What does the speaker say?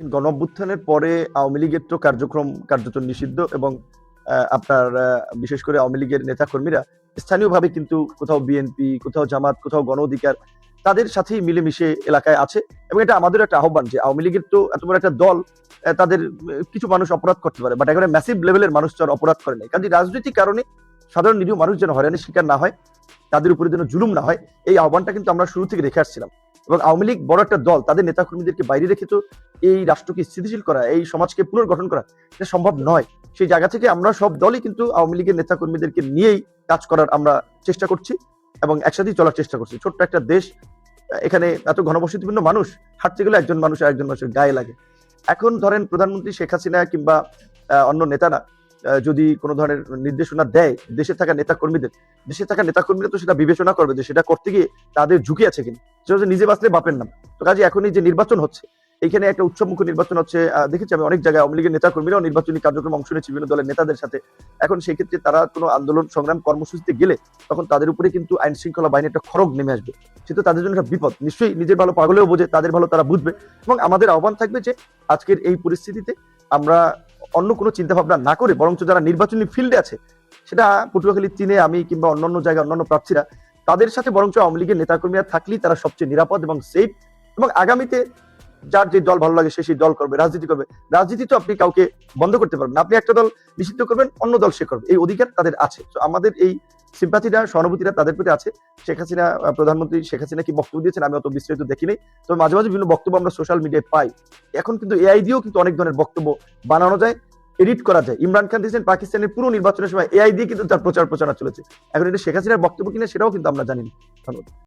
গণঅভ্যুত্থানের পরে আওয়ামী লীগের তো কার্যক্রম কার্যত নিষিদ্ধ এবং আপনার বিশেষ করে আওয়ামী লীগের নেতাকর্মীরা স্থানীয়ভাবে কিন্তু কোথাও বিএনপি, কোথাও জামাত, কোথাও গণ অধিকার তাদের সাথেই মিলেমিশে এলাকায় আছে এবং এটা আমাদের একটা আহ্বান যে আওয়ামী লীগের তো এত বড় একটা দল তাদের কিছু মানুষ অপরাধ করতে পারে বাট এখানে ম্যাসিভ লেভেলের মানুষ তো অপরাধ করে নাই। কাজে রাজনৈতিক কারণে সাধারণ নিরীহ মানুষ যেন হয়রানির শিকার না হয়, তাদের উপরে যেন জুলুম না হয়, এই আহ্বানটা কিন্তু আমরা শুরু থেকে রেখে আসছিলাম। এবং আওয়ামী লীগ বড় একটা দল, তাদের নেতাকর্মীদেরকে বাইরে রেখে তো এই রাষ্ট্রকে স্থিতিশীল করা, এই সমাজকে পুনর্গঠন করা, এটা সম্ভব নয়। সেই জায়গা থেকে আমরা সব দলই কিন্তু আওয়ামী লীগের নেতাকর্মীদেরকে নিয়েই কাজ করার আমরা চেষ্টা করছি এবং একসাথেই চলার চেষ্টা করছি। ছোট্ট একটা দেশ, এখানে এত ঘনবসতিপূর্ণ মানুষ, হাঁটতে গেলে একজন মানুষ আর একজন মানুষের গায়ে লাগে। এখন ধরেন প্রধানমন্ত্রী শেখ হাসিনা কিংবা অন্য নেতারা যদি কোনো ধরনের নির্দেশনা দেয়, দেশে থাকা নেতা কর্মীদের দেশে থাকা নেতা কর্মীরা তো সেটা বিবেচনা করবে যে সেটা করতে গিয়ে তাদের ঝুঁকি আছে কিনা। সেটা নিজে বাঁচলে বাপের নাম। তো কাজে এখনই যে নির্বাচন হচ্ছে এইখানে একটা উৎসবমুখী নির্বাচন হচ্ছে দেখেছি আমি অনেক জায়গায় আওয়ামী লীগের নেতা কর্মীরাও নির্বাচনী কার্যক্রম অংশ নিয়েছে, বিভিন্ন দলের নেতাদের সাথে। এখন সেই ক্ষেত্রে তারা কোনো আন্দোলন সংগ্রাম কর্মসূচিতে গেলে তখন তাদের উপরে কিন্তু আইন শৃঙ্খলা বাহিনী একটা খড়গ নেমে আসবে। সেটা তাদের জন্য একটা বিপদ। নিশ্চয়ই নিজের ভালো পাগলেও বোঝে, তাদের ভালো তারা বুঝবে। এবং আমাদের আহ্বান থাকবে যে আজকের এই পরিস্থিতিতে আমরা অন্য কোনো চিন্তা ভাবনা না করে বরঞ্চ যারা নির্বাচনী ফিল্ডে আছে, সেটা পটুয়াখালী, চীনে আমি কিংবা অন্যান্য জায়গায় অন্যান্য প্রার্থীরা, তাদের সাথে বরঞ্চ আওয়ামী লীগের নেতাকর্মীরা থাকলেই তারা সবচেয়ে নিরাপদ এবং সেফ এবং আগামীতে যার যে দল ভালো লাগে সে সেই দল করবে, রাজনীতি করবে। রাজনীতি তো আপনি কাউকে বন্ধ করতে পারবেন আপনি একটা দল নিষিদ্ধ করবেন, অন্য দল সে করবে। এই অধিকার তাদের আছে। তো আমাদের এই সিম্পাথিটা সহানুভূতিটা তাদের প্রতি আছে। শেখ হাসিনা প্রধানমন্ত্রী শেখ হাসিনা কি বক্তব্য দিয়েছেন আমি অত বিস্তারিত দেখিনি। তবে মাঝে মাঝে বিভিন্ন বক্তব্য আমরা সোশ্যাল মিডিয়ায় পাই। এখন কিন্তু এআই দিয়েও কিন্তু অনেক ধরনের বক্তব্য বানানো যায় এডিট করা যায়। ইমরান খান দিয়েছেন পাকিস্তানের পুরো নির্বাচনের সময় এআই দিয়ে কিন্তু তার প্রচার প্রচারণা চলেছে। এখন এটা শেখ হাসিনার বক্তব্য কিনা সেটাও কিন্তু আমরা জানি না। ধন্যবাদ।